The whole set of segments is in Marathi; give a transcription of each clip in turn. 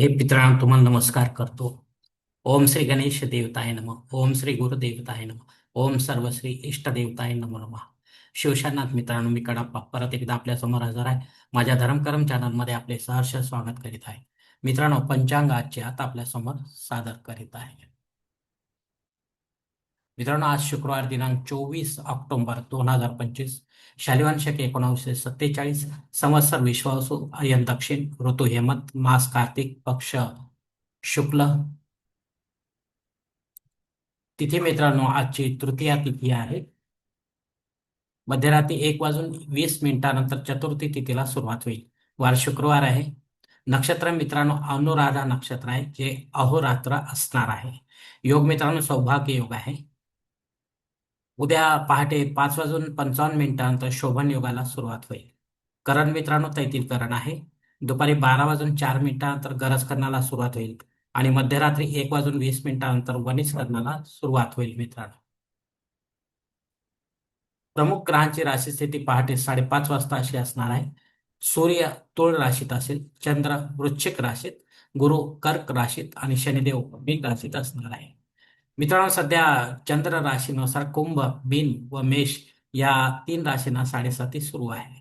हे पितरांनो तुम्हाला नमस्कार करतो. ओम श्री गणेश देवताय नम. ओम श्री गुरुदेवताय नम. ओम सर्व श्री इष्ट नम नमो. नमः शिवशानाथ मित्रांनो मी कडाप्पा. परत एकदा आपल्यासमोर हजर आहे. माझ्या धर्मकर्म चॅनलमध्ये आपले सहर्ष स्वागत करीत आहे. मित्रांनो पंचांग आजचे आता आपल्यासमोर सादर करीत आहे. मित्रांनो आज शुक्रवार दिनांक चोवीस ऑक्टोबर दोन हजार पंचवीस. शालिवान शके एकोणावीसशे सत्तेचाळीस. संवत्सर विश्वासू अयन दक्षिण ऋतू हेमंत मास कार्तिक पक्ष शुक्ल. तिथे मित्रांनो आजची तृतीया तिथी आहे. मध्यरात्री एक वाजून वीस मिनिटानंतर चतुर्थी तिथीला सुरुवात होईल. वार शुक्रवार आहे. नक्षत्र मित्रांनो अनुराधा नक्षत्र आहे जे अहोरात्र असणार आहे. योग मित्रांनो सौभाग्य योग आहे. उद्या पहाटे पाच वाजून पंचावन्न मिनिटानंतर शोभन योगाला सुरुवात होईल. करण मित्रांनो तैतील करण आहे. दुपारी बारा वाजून चार मिनिटानंतर गरज करण्याला सुरुवात होईल आणि मध्यरात्री एक वाजून वीस मिनिटानंतर वनिज करण्याला सुरुवात होईल मित्रांनो. प्रमुख ग्रहांची राशी स्थिती पहाटे साडेपाच वाजता अशी असणार आहे. सूर्य तुळ राशीत असेल चंद्र वृश्चिक राशीत गुरु कर्क राशीत आणि शनिदेव मीन राशीत असणार आहे. मित्रांनो सध्या चंद्र राशीनुसार कुंभ मीन व मेष या तीन राशींना साडेसाती सुरू आहे.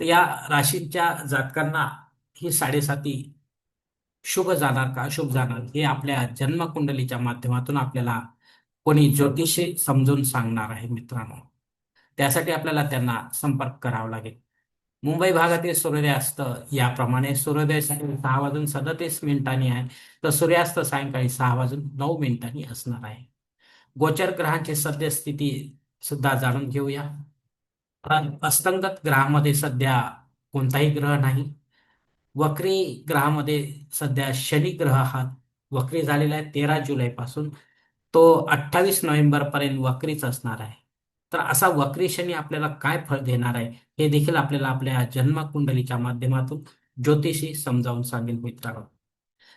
तर या राशींच्या जातकांना ही साडेसाती शुभ जाणार का अशुभ जाणार हे आपल्या जन्मकुंडलीच्या माध्यमातून आपल्याला कोणी ज्योतिषी समजून सांगणार आहे मित्रांनो. त्यासाठी आपल्याला त्यांना संपर्क करावा लागेल. मुंबई भागातील सूर्यास्त याप्रमाणे सूर्योदय सहा वाजून सदतीस मिनिटांनी आहे. तर सूर्यास्त सायंकाळी सहा वाजून नऊ मिनिटांनी असणार आहे. गोचर ग्रहांची सद्यस्थिती सुद्धा जाणून घेऊया. अस्तंगत ग्रहामध्ये सध्या कोणताही ग्रह नाही. वक्री ग्रहामध्ये सध्या शनी ग्रह हा वक्री झालेला आहे तेरा जुलैपासून. तो अठ्ठावीस नोव्हेंबर पर्यंत वक्रीच असणार आहे. तर असा वक्रेशनी आपल्याला काय फळ देणार आहे? हे देखील आपल्याला आपल्या जन्मकुंडलीच्या माध्यमातून ज्योतिषी समजावून सांगेल मित्रांनो.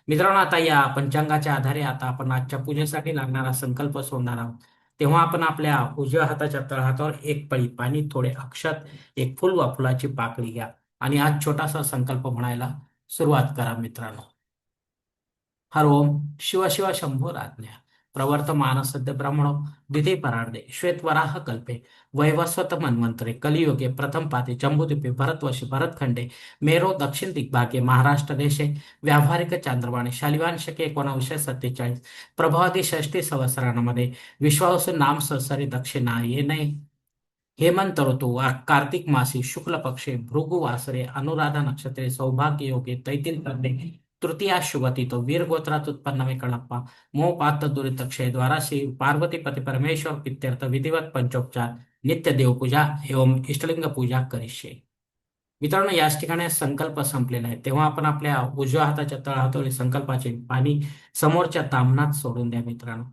मित्रांनो आता या पंचांगाच्या आधारे आता आपण आजच्या पूजेसाठी लागणारा संकल्प सोडणार आहोत. तेव्हा आपण आपल्या उजव्या हाताच्या तळहातावर एक पळी पाणी थोडे अक्षत एक फुल वा फुलाची पाकळी घ्या आणि आज छोटासा संकल्प म्हणायला सुरुवात करा मित्रांनो. हर ओम शिव शिव शंभो राज्ञा. प्रवर्तमान सद्य ब्रह्मणो दिदे परार्दे श्वेतवराह कल्पे। वैवस्वत मन्वंतरे कलियुगे प्रथम पाते जम्बुद्वीपे भरतवर्षी भरतखंडे मेरो दक्षिण दिग्भागे महाराष्ट्र देशे व्यावहारिक चांद्रवाणे शालिवान शके एकोणावीसशे सत्तेचाळीस प्रभावादी षष्टी संवत्सरांमध्ये विश्वास नाम संसारी दक्षिणा येणे हेमंत ऋतू कार्तिक मासी शुक्ल पक्षे भृगु वासरे अनुराधा नक्षत्रे सौभाग्य योगे तैतील तृतीया शुभती तो वीर गोत्रात उत्पन्न कळप्पा मोह पात दुरित क्षय द्वारा श्री पार्वती पती परमेश्वर पित्यर्थ विधिवत पंचोपचार नित्य देवपूजा एवं इष्टलिंग पूजा करिष्ये. मित्रांनो याच ठिकाणी संकल्प संपलेला आहे. तेव्हा आपण आपल्या उजव्या हाताच्या तळहातोळी संकल्पाचे पाणी समोरच्या तामनात सोडून द्या मित्रांनो.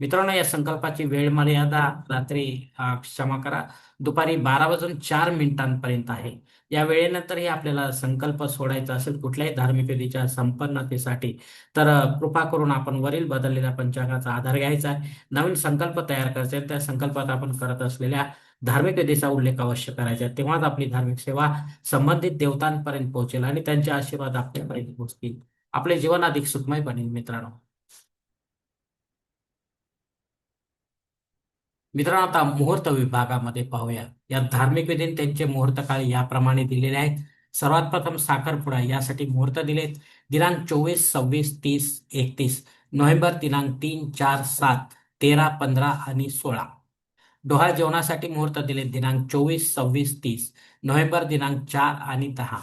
मित्रांनो या संकल्पाची वेळ मर्यादा रात्री क्षमा करा. दुपारी बारा वाजून चार मिनिटांपर्यंत आहे. या वेळेनंतरही आपल्याला संकल्प सोडायचा असेल कुठल्याही धार्मिक विधीच्या संपन्नतेसाठी तर कृपा करून आपण वरील बदललेल्या पंचांगाचा आधार घ्यायचा आहे. नवीन संकल्प तयार करायचा त्या संकल्पात आपण करत असलेल्या धार्मिक विधीचा उल्लेख अवश्य करायचा तेव्हाच आपली धार्मिक सेवा संबंधित देवतांपर्यंत पोहोचेल आणि त्यांचे आशीर्वाद आपल्यापर्यंत पोहोचतील. आपले जीवन अधिक सुखमय बनेल मित्रांनो. मित्रांनो आता मुहूर्त विभागामध्ये पाहूया. या धार्मिक विधीने त्यांचे मुहूर्त काळ याप्रमाणे दिलेले आहेत. सर्वात प्रथम साखरपुडा यासाठी मुहूर्त दिलेत. दिनांक चोवीस सव्वीस तीस एकतीस. नोव्हेंबर दिनांक तीन चार सात तेरा पंधरा आणि सोळा. डोहा जेवणासाठी मुहूर्त दिले दिनांक चोवीस सव्वीस तीस. नोव्हेंबर दिनांक चार आणि दहा.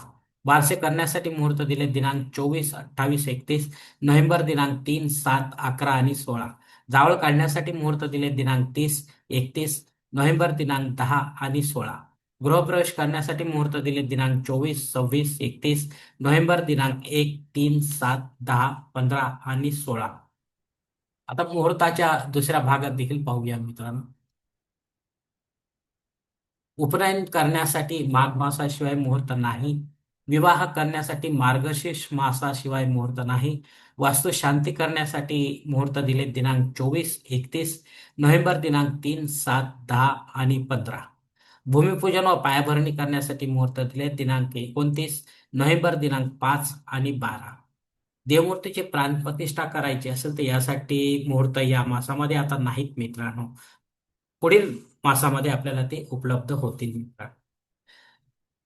बारसे करण्यासाठी मुहूर्त दिले दिनांक चोवीस अठ्ठावीस एकतीस. नोव्हेंबर दिनांक तीन सात अकरा आणि सोळा. जावळ काढण्यासाठी मुहूर्त दिले दिनांक तीस एकतीस नोव्हेंबर दिनांक दहा आणि सोळा. गृहप्रवेश करण्यासाठी मुहूर्त दिले दिनांक चोवीस सव्वीस एकतीस नोव्हेंबर दिनांक एक तीन सात दहा पंधरा आणि सोळा. आता मुहूर्ताच्या दुसऱ्या भागात देखील पाहूया मित्रांनो. उपनयन करण्यासाठी माघ मासाशिवाय मुहूर्त नाही. विवाह करण्यासाठी मार्गशीर्ष मासाशिवाय मुहूर्त नाही. वास्तू शांती करण्यासाठी मुहूर्त दिले दिनांक चोवीस एकतीस नोव्हेंबर दिनांक तीन सात दहा आणि पंधरा. भूमिपूजन व पायाभरणी करण्यासाठी मुहूर्त दिले दिनांक एकोणतीस नोव्हेंबर दिनांक पाच आणि बारा. देवमूर्तीची प्राणप्रतिष्ठा करायची असेल तर यासाठी मुहूर्त या मासामध्ये आता नाहीत मित्रांनो. पुढील मासामध्ये आपल्याला ते उपलब्ध होतील मित्रांनो.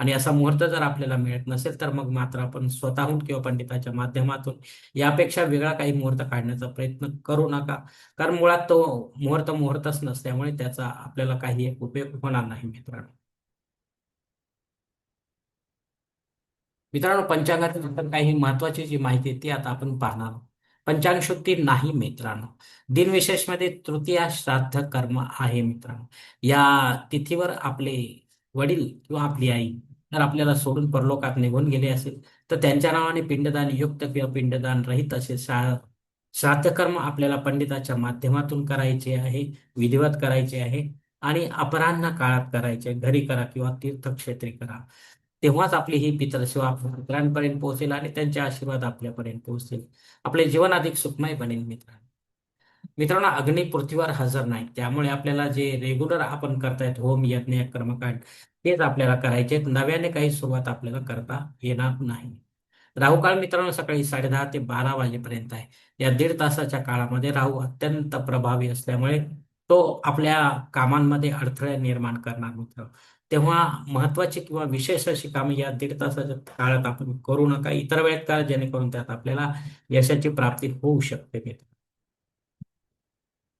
आणि असा मुहूर्त जर आपल्याला मिळत नसेल तर मग मात्र आपण स्वतःहून किंवा पंडिताच्या माध्यमातून यापेक्षा वेगळा काही मुहूर्त काढण्याचा प्रयत्न करू नका. कारण मुळात तो मुहूर्त मुहूर्तच नसल्यामुळे त्याचा आपल्याला काही एक उपयोग होणार नाही मित्रांनो. मित्रांनो पंचांगातील नंतर काही महत्वाची जी माहिती ती आता आपण पाहणार आहोत. पंचांग शुद्धी नाही मित्रांनो. दिनविशेषमध्ये तृतीया श्राद्ध कर्म आहे मित्रांनो. या तिथीवर आपले वडील किंवा आपली आई जर आपल्याला सोडून परलोकात निघून गेले असेल तर त्यांच्या नावाने पिंडदान युक्त किंवा पिंडदान रहित असे सा श्राद्ध कर्म आपल्याला पंडिताच्या माध्यमातून करायचे आहे विधिवत करायचे आहे आणि अपराह्न काळात करायचे घरी करा किंवा तीर्थक्षेत्री करा. तेव्हाच आपली ही पितरसेवा मित्रांपर्यंत पोहोचेल आणि त्यांचे आशीर्वाद आपल्यापर्यंत पोहोचतील आपले जीवन अधिक सुखमय बनेल मित्रांनो. मित्रांनो अग्नी पृथ्वीवर हजर नाही. त्यामुळे आपल्याला जे रेग्युलर आपण करतायत होम यज्ञ कर्मकांड तेच आपल्याला करायचे नव्याने काही सुरुवात आपल्याला करता येणार नाही. राहू काळ मित्रांनो सकाळी साडेदहा ते बारा वाजेपर्यंत आहे. या दीड तासाच्या काळामध्ये राहू अत्यंत प्रभावी असल्यामुळे तो आपल्या कामांमध्ये अडथळे निर्माण करणार मित्र. तेव्हा महत्वाची किंवा विशेष अशी कामे या दीड तासाच्या काळात आपण करू नका. इतर वेळेत करा जेणेकरून त्यात आपल्याला यशाची प्राप्ती होऊ शकते मित्र.